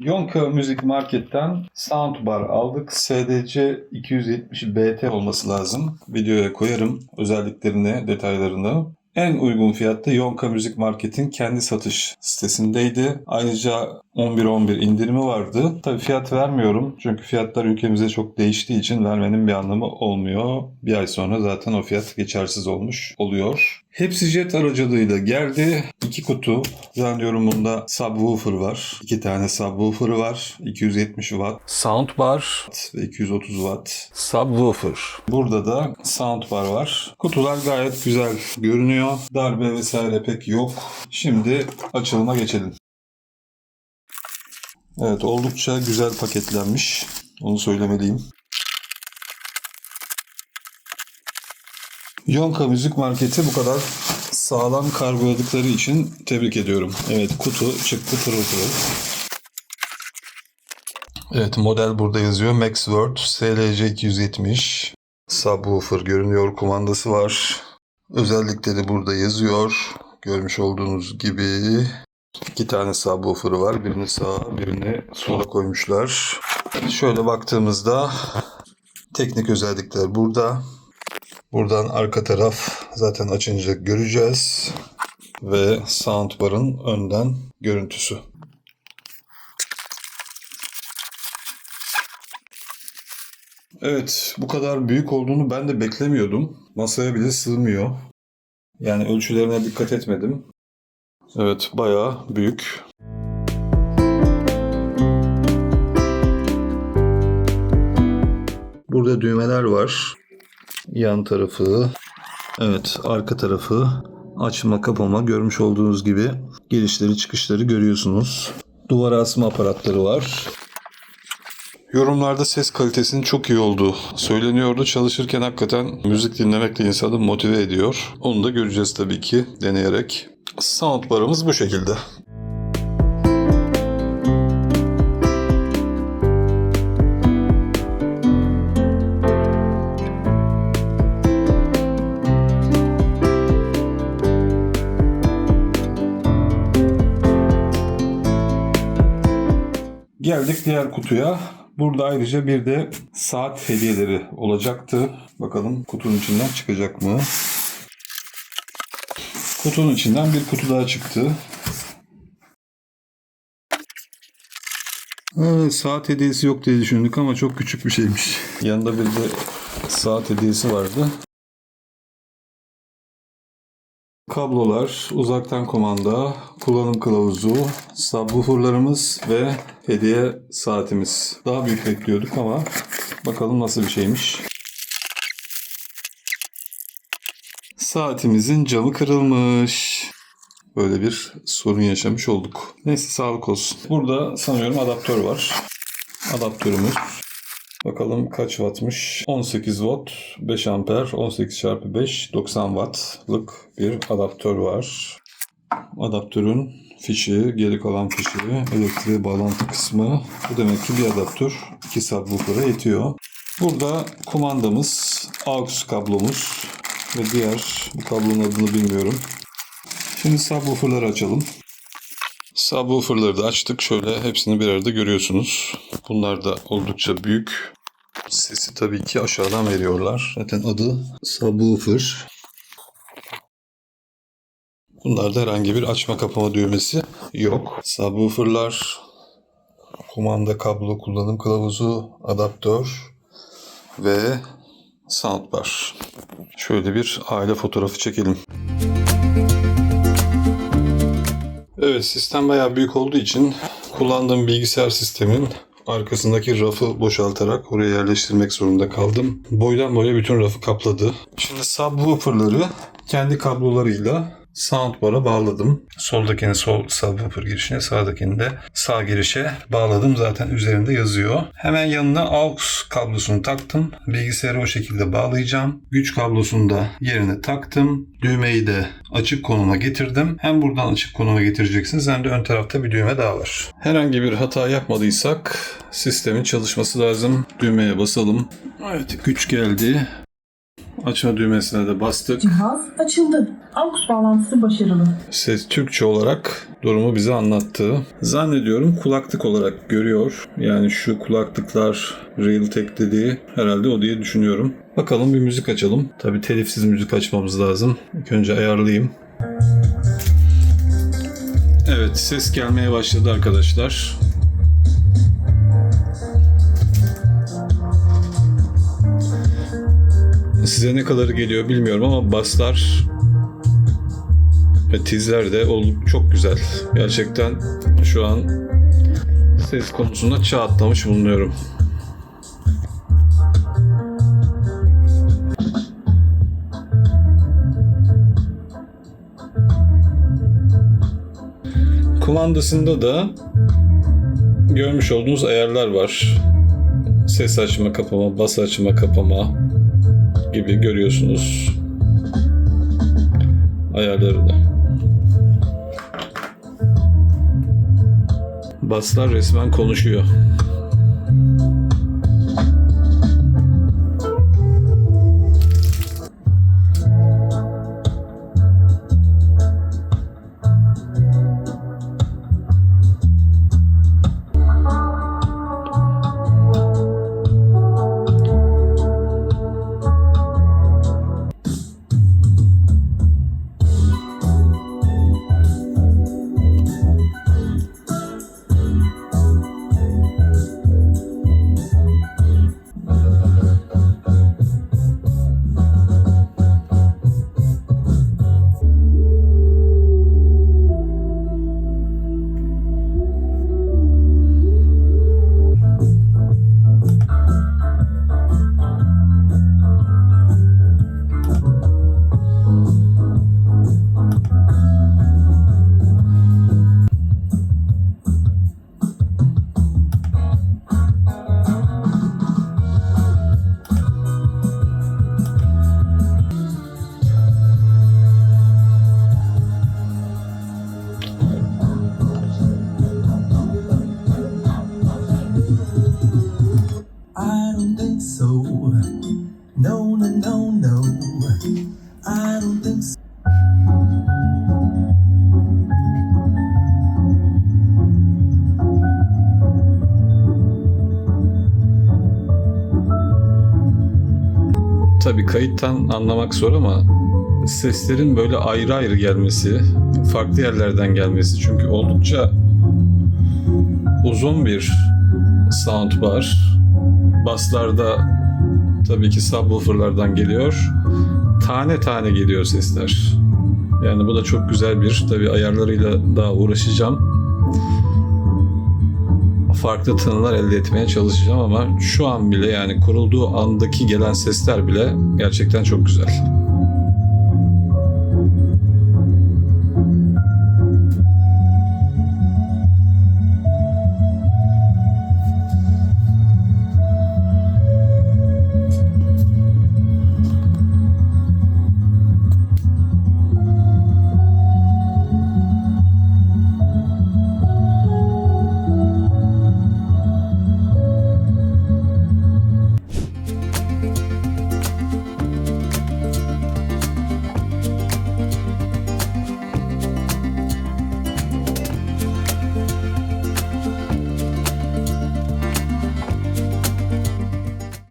Yonka Müzik Market'ten soundbar aldık. SDC 270 BT olması lazım. Videoya koyarım özelliklerini, detaylarını. En uygun fiyatta Yonka Müzik Market'in kendi satış sitesindeydi. Ayrıca 11-11 indirimi vardı. Tabii fiyat vermiyorum çünkü fiyatlar ülkemizde çok değiştiği için vermenin bir anlamı olmuyor. Bir ay sonra zaten o fiyat geçersiz olmuş oluyor. Hepsi jet aracılığıyla geldi. İki kutu. Zannediyorum subwoofer var. İki tane subwoofer var. 270 watt. Soundbar ve 230 watt. Subwoofer. Burada da soundbar var. Kutular gayet güzel görünüyor. Darbe vesaire pek yok. Şimdi açılıma geçelim. Evet oldukça güzel paketlenmiş. Onu söylemeliyim. Yonka Müzik Market'i bu kadar sağlam kargoladıkları için tebrik ediyorum. Evet kutu çıktı pırıl pırıl. Evet model burada yazıyor. Maxword SLC 270. Subwoofer görünüyor. Kumandası var. Özellikleri burada yazıyor. Görmüş olduğunuz gibi iki tane subwoofer'ı var. Birini sağa, birini sola koymuşlar. Şöyle baktığımızda teknik özellikler burada. Buradan arka taraf zaten açınca göreceğiz. Ve soundbar'ın önden görüntüsü. Evet, bu kadar büyük olduğunu ben de beklemiyordum. Masaya bile sığmıyor. Yani ölçülerine dikkat etmedim. Evet, bayağı büyük. Burada düğmeler var. Yan tarafı, evet arka tarafı açma kapama görmüş olduğunuz gibi girişleri çıkışları görüyorsunuz. Duvara asma aparatları var. Yorumlarda ses kalitesinin çok iyi olduğu söyleniyordu. Çalışırken hakikaten müzik dinlemek de insanı motive ediyor. Onu da göreceğiz tabii ki deneyerek. Soundbar'ımız bu şekilde. Geldik diğer kutuya. Burada ayrıca bir de saat hediyeleri olacaktı. Bakalım kutunun içinden çıkacak mı? Kutunun içinden bir kutu daha çıktı. Ha, saat hediyesi yok diye düşündük ama çok küçük bir şeymiş. Yanında bir de saat hediyesi vardı. Kablolar, uzaktan kumanda, kullanım kılavuzu, subwooferlarımız ve hediye saatimiz. Daha büyük bekliyorduk ama bakalım nasıl bir şeymiş. Saatimizin camı kırılmış. Böyle bir sorun yaşamış olduk. Neyse sağlık olsun. Burada sanıyorum adaptör var. Adaptörümüz. Bakalım kaç wattmış? 18 watt, 5 amper, 18 çarpı 5, 90 wattlık bir adaptör var. Adaptörün fişi, geri kalan fişi, elektriğe bağlantı kısmı. Bu demek ki bir adaptör iki subwoofer'a yetiyor. Burada kumandamız, aux kablomuz ve diğer bu kablonun adını bilmiyorum. Şimdi subwoofer'ları açalım. Subwoofer'ları da açtık. Şöyle hepsini bir arada görüyorsunuz. Bunlar da oldukça büyük. Sesi tabii ki aşağıdan veriyorlar. Zaten adı subwoofer. Bunlarda herhangi bir açma kapama düğmesi yok. Subwoofer'lar, kumanda kablo kullanım kılavuzu, adaptör ve soundbar. Şöyle bir aile fotoğrafı çekelim. Evet sistem bayağı büyük olduğu için kullandığım bilgisayar sistemin arkasındaki rafı boşaltarak oraya yerleştirmek zorunda kaldım. Boydan boya bütün rafı kapladı. Şimdi subwoofer'ları kendi kablolarıyla soundbar'a bağladım. Soldakini sol subwoofer girişine, sağdakini de sağ girişe bağladım. Zaten üzerinde yazıyor. Hemen yanına aux kablosunu taktım. Bilgisayarı o şekilde bağlayacağım. Güç kablosunu da yerine taktım. Düğmeyi de açık konuma getirdim. Hem buradan açık konuma getireceksiniz hem de ön tarafta bir düğme daha var. Herhangi bir hata yapmadıysak sistemin çalışması lazım. Düğmeye basalım. Evet güç geldi. Açma düğmesine de bastık. Cihaz açıldı. AUX bağlantısı başarılı. Ses Türkçe olarak durumu bize anlattı. Zannediyorum kulaklık olarak görüyor. Yani şu kulaklıklar Realtek dediği herhalde o diye düşünüyorum. Bakalım bir müzik açalım. Tabi telifsiz müzik açmamız lazım. İlk önce ayarlayayım. Evet ses gelmeye başladı arkadaşlar. Size ne kadarı geliyor bilmiyorum ama baslar ve tizler de çok güzel. Gerçekten şu an ses konusunda çağ atlamış bulunuyorum. Kumandasında da görmüş olduğunuz ayarlar var. Ses açma kapama, bas açma kapama gibi görüyorsunuz ayarları da. Baslar resmen konuşuyor. Tabii kayıttan anlamak zor ama seslerin böyle ayrı ayrı gelmesi, farklı yerlerden gelmesi çünkü oldukça uzun bir sound bar. Basslarda tabii ki subwooferlardan geliyor. Tane tane geliyor sesler. Yani bu da çok güzel bir tabii ayarlarıyla daha uğraşacağım. Farklı tınılar elde etmeye çalışacağım ama şu an bile yani kurulduğu andaki gelen sesler bile gerçekten çok güzel.